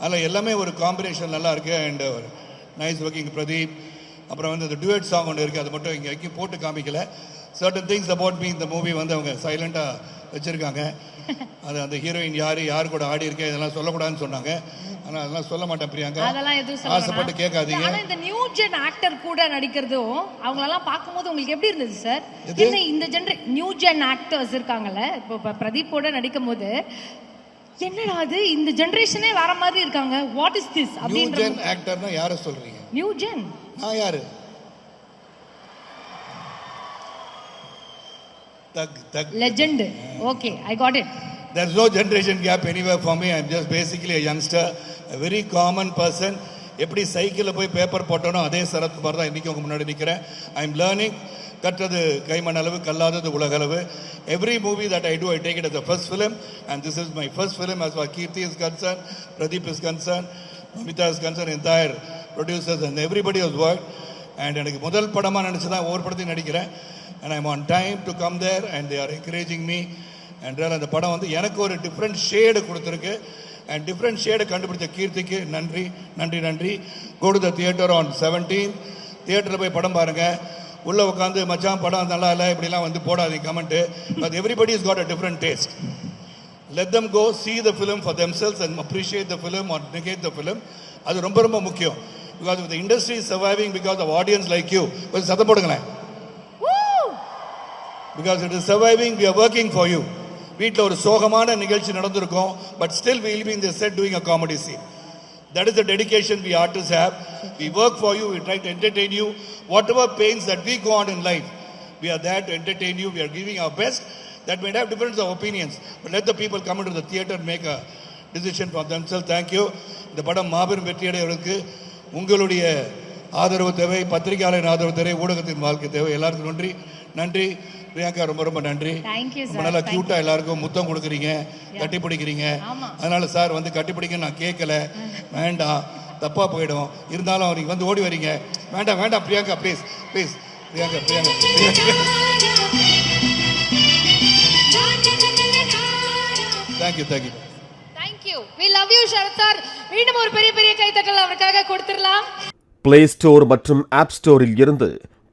அதில் எல்லாமே ஒரு காம்பினேஷன் நல்லா இருக்கு. அண்ட் நைஸ் ஒர்க்கிங் பிரதீப் அப்புறம் வந்து இந்த டுவெட் சாங் ஒன்று இருக்குது அது மட்டும் இங்கே எங்கேயும் போட்டு காமிக்கல. சர்டன் திங்ஸ் அபவுட் மீ இந்த மூவி வந்து அவங்க சைலண்டாக வச்சுருக்காங்க. அது அந்த ஹீரோயின் யார் யார் கூட ஆடி இருக்கேன் இதெல்லாம் சொல்லக்கூடாதுன்னு சொன்னாங்க. ஆனால் அதெல்லாம் சொல்ல மாட்டேன் பிரியாங்கா. அதெல்லாம் எதுவும் ஆசைப்பட்டு. கேட்காதீங்க. ஆனா இந்த நியூ ஜென் ஆக்டர் கூட நடிக்கிறதும் அவங்களெல்லாம் பார்க்கும்போது உங்களுக்கு எப்படி இருந்தது சார்? என்ன இந்த ஜென்ரே நியூ ஜென் ஆக்டர்ஸ் இருக்காங்கல்ல இப்போ இப்போ பிரதீப் கூட நடிக்கும் போது என்னடா அது இந்த ஜெனரேஷனே வேற மாதிரி இருக்காங்க. வாட் இஸ் திஸ் நியூ அப்படின்ற ஜென் ஆக்டர்னா யாரை சொல்கிறீங்க நியூ ஜென் நான் யாரு? Thug thug legend okay I got it There's no generation gap anywhere for me. I'm just basically a youngster, a very common person. எப்படி சைக்கிளில் போய் பேப்பர் போட்டோனோ அதே சரத்குமார் தான் இன்றைக்கி உங்கள் முன்னாடி நிற்கிறேன் ஐ எம் லேர்னிங் கற்றது கைமண் அளவு கல்லாதது உலகளவு every movie that I do I take it as the first film and this is my first film as far Keerthy is concern Pradeep is concern Mamitha is concern entire producers and everybody is work and எனக்கு முதல் படமாக நினச்சி தான் ஒவ்வொரு படத்தையும் நடிக்கிறேன். And I'm on time to come there and they are encouraging me என்றால் அந்த படம் வந்து எனக்கு ஒரு டிஃப்ரெண்ட் ஷேடு கொடுத்துருக்கு. அண்ட் டிஃப்ரெண்ட் ஷேடு கண்டுபிடிச்ச கீர்த்திக்கு நன்றி நன்றி நன்றி. go to the theatre on seventeen தியேட்டரில் போய் படம் பாருங்கள் உள்ளே உட்காந்து மச்சான் படம் நல்லா இல்லை இப்படிலாம் வந்து போடாதீங்க comment but everybody is got a different taste let them go see the film for themselves and appreciate the film or negate the film. அது ரொம்ப ரொம்ப முக்கியம். Because the industry is surviving because of audience like you கொஞ்சம் சத்தம் போடுங்களேன். Because it is surviving we are working for you வீட்டில் ஒரு சோகமான நிகழ்ச்சி நடந்திருக்கும் பட் ஸ்டில் வில் பி இந்த set doing a comedy scene that is a dedication we artist have we work for you we try to entertain you whatever pains that we go on in life we are there to entertain you we are giving our best that may have difference of opinions but let the people come to the theatre make a decision for them sell thank you இந்த படம் மாபெரும் வெற்றியடைவதற்கு உங்களுடைய ஆதரவு தேவை பத்திரிகையாளரின் ஆதரவு தேவை ஊடகத்தின் வாழ்க்கை தேவை. எல்லாருக்கும் நன்றி. நன்றி. பிரியங்கா ரொம்ப ரொம்ப நன்றி. Thank you, ரொம்ப sir. நல்லா கியூட்டா எல்லாருக்கும் முத்தம் கொடுக்குறீங்க கட்டி பிடிக்கிறீங்க. அதனால சார் வந்து கட்டி பிடிக்க நான் கேட்கல. வேண்டாம் தப்பா போயிடும். இருந்தாலும் நீங்க வந்து ஓடி வரீங்க. வேண்டாம் வேண்டாம் Priyanka please please Priyanka Priyanka thank you thank you thank you we love you Sarath sir மீண்டும் ஒரு பெரிய பெரிய கைத்தட்டல் அவருக்காக கொடுத்துடலாம். பிளே ஸ்டோர் மற்றும் ஆப் ஸ்டோரில் இருந்து